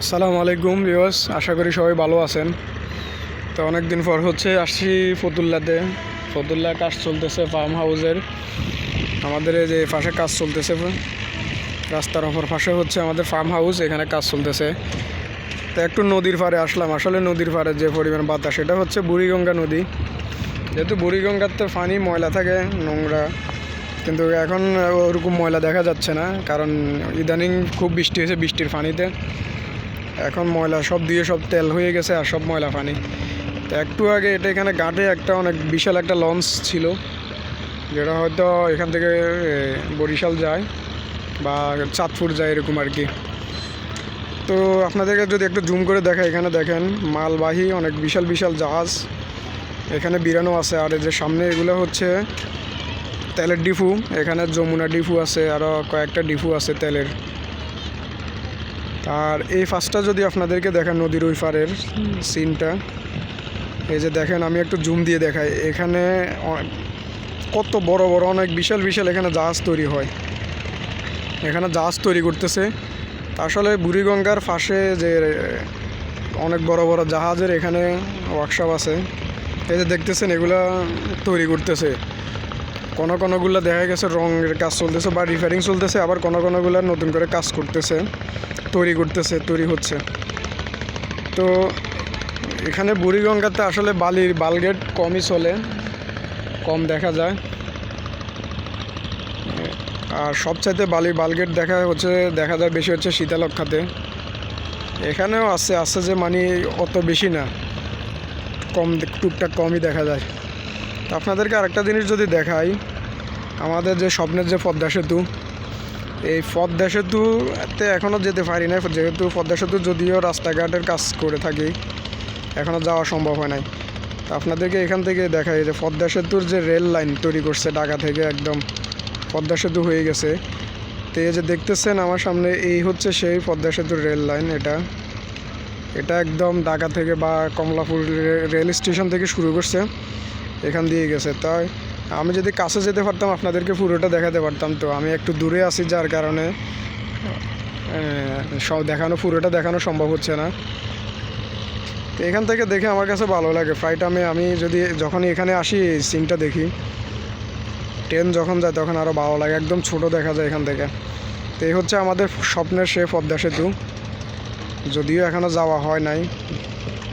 আসসালামু আলাইকুম বিওস আশা করি সবাই ভালো আছেন। তো অনেক দিন পর হচ্ছে আসছি ফতুল্লাতে। ফতুল্লা কাজ চলতেছে ফার্ম হাউসের আমাদের এই যে পাশে কাজ চলতেছে। রাস্তার অপর পাশে হচ্ছে আমাদের ফার্ম হাউস এখানে কাজ চলতেছে। তো একটু নদীর পাড়ে আসলাম। আসলে নদীর পাড়ে যে পরিমাণ বাতাস, সেটা হচ্ছে বুড়িগঙ্গা নদী। যেহেতু বুড়িগঙ্গার তো পানি ময়লা থাকে, নোংরা। কিন্তু এখন ওরকম ময়লা দেখা যাচ্ছে না, কারণ ইদানিং খুব বৃষ্টি হয়েছে বৃষ্টির পানিতে। এখন ময়লা সব দিয়ে সব তেল হয়ে গেছে আর সব ময়লা পানি। তো একটু আগে এটা এখানে ঘাটে একটা অনেক বিশাল একটা লঞ্চ ছিল, যেটা হয়তো এখান থেকে বরিশাল যায় বা চাঁদপুর যায় এরকম আর কি। তো আপনাদেরকে যদি একটু জুম করে দেখা এখানে দেখেন মালবাহী অনেক বিশাল বিশাল জাহাজ, এখানে বিরানো আছে। আর যে সামনে এগুলো হচ্ছে তেলের ডিফু এখানে যমুনা ডিফু আছে আরও কয়েকটা ডিফু আছে তেলের। আর এই ফার্স্টটা যদি আপনাদেরকে দেখেন নদীর ওই পারের সিনটা, এই যে দেখেন, আমি একটু জুম দিয়ে দেখাই। এখানে কত বড় বড়, অনেক বিশাল বিশাল এখানে জাহাজ তৈরি হয়। এখানে জাহাজ তৈরি করতেছে। আসলে বুড়িগঙ্গার পাশে যে অনেক বড় বড় জাহাজের এখানে ওয়ার্কশপ আছে, এই যে দেখতেছেন, এগুলা তৈরি করতেছে। কোনো কোনোগুলো দেখা গেছে, রঙের কাজ চলতেছে, বা রিপেয়ারিং চলতেছে, আবার কোনো কোনোগুলো নতুন করে কাজ করতেছে, তৈরি করতেছে, তৈরি হচ্ছে। তো এখানে বুড়িগঙ্গাতে আসলে বালির বালগেট কমই চলে, কম দেখা যায়। আর সবচাইতে বালির বালগেট দেখা হচ্ছে, দেখা যায় বেশি হচ্ছে শীতালক্ষাতে এখানেও আছে আছে যে মানে অত বেশি না, কম, টুকটাক কমই দেখা যায়। তো আপনাদেরকে আরেকটা জিনিস যদি দেখাই, আমাদের যে স্বপ্নের যে পদ্মা সেতু, এই পদ্মা সেতুতে এখনও যেতে পারি না যেহেতু পদ্মা সেতু যদিও রাস্তাঘাটের কাজ করে থাকি এখনও যাওয়া সম্ভব হয় নাই। তো আপনাদেরকে এখান থেকে দেখাই যে পদ্মা সেতুর যে রেল লাইন তৈরি করছে ঢাকা থেকে একদম পদ্মা সেতু হয়ে গেছে। তো এই যে দেখতেছেন আমার সামনে, এই হচ্ছে সেই পদ্মা সেতুর রেল লাইন, এটা। এটা একদম ঢাকা থেকে বা কমলাপুর রেল স্টেশন থেকে শুরু করছে। এখান দিয়ে গেছে। তাই আমি যদি কাছে যেতে পারতাম, আপনাদেরকে পুরোটা দেখাতে পারতাম। তো আমি একটু দূরে আছি, যার কারণে সব দেখানো, পুরোটা দেখানো সম্ভব হচ্ছে না। তো এখান থেকে দেখে আমার কাছে ভালো লাগে। ফ্লাইট আমি আমি যদি যখন এখানে আসি, এই সিনটা দেখি। ট্রেন যখন যায়, তখন আরও ভালো লাগে। একদম ছোট দেখা যায় এখান থেকে। তো এই হচ্ছে আমাদের স্বপ্নের সে পদ্মা সেতু। যদিও এখনও যাওয়া হয় নাই।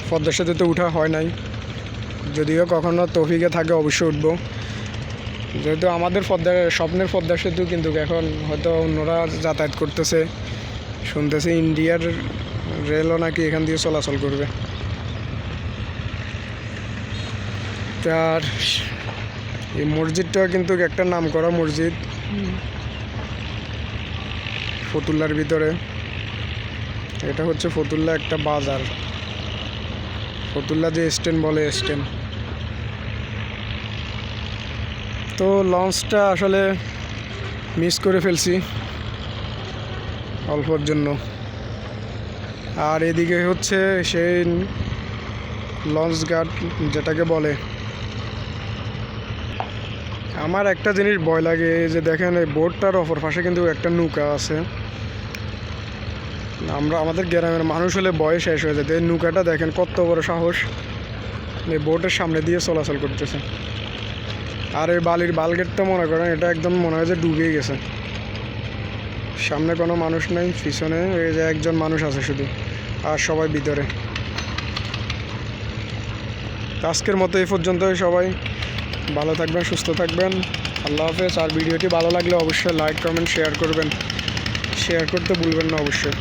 পদ্মা সেতুতে উঠা হয় নাই। যদিও কখনো তৌফিকে থাকে অবশ্যই উঠবো। যেহেতু আমাদের পদ্মা, স্বপ্নের পদ্মা সেতু কিন্তু এখন হয়তো অন্যরা যাতায়াত করতেছে। শুনতেছে ইন্ডিয়ার রেলও নাকি এখান দিয়ে চলাচল করবে। আর এই মসজিদটা কিন্তু একটা নাম করা মসজিদ। ফতুল্লার ভিতরে। এটা হচ্ছে ফতুল্লা একটা বাজার। ফতুল্লা যে স্ট্যান্ড বলে স্ট্যান্ড। তো লঞ্চটা আসলে মিস করে ফেলছি অল্পর জন্য। আর এদিকে হচ্ছে সেই লঞ্চ গার্ড যেটাকে বলে। আমার একটা জিনিস ভয় লাগে যে দেখেন এই বোটটার অপর পাশে কিন্তু একটা নৌকা আছে। আমরা আমাদের গ্রামের মানুষ হলে ভয় শেষ হয়ে এই নৌকাটা দেখেন কত বড় সাহস। এই বোটের সামনে দিয়ে চলাচল করতেছে। আর এই বালির বালগেটটা মনে করেন, এটা একদম মনে হয় যে ডুবেই গেছে। সামনে কোনো মানুষ নেই, পিছনে এই যে একজন মানুষ আছে শুধু, আর সবাই ভিতরে। আজকের মতো এই পর্যন্তই সবাই। ভালো থাকবেন, সুস্থ থাকবেন। আল্লাহ হাফেজ। আর ভিডিওটি ভালো লাগলে অবশ্যই লাইক কমেন্ট শেয়ার করবেন। শেয়ার করতে ভুলবেন না অবশ্যই।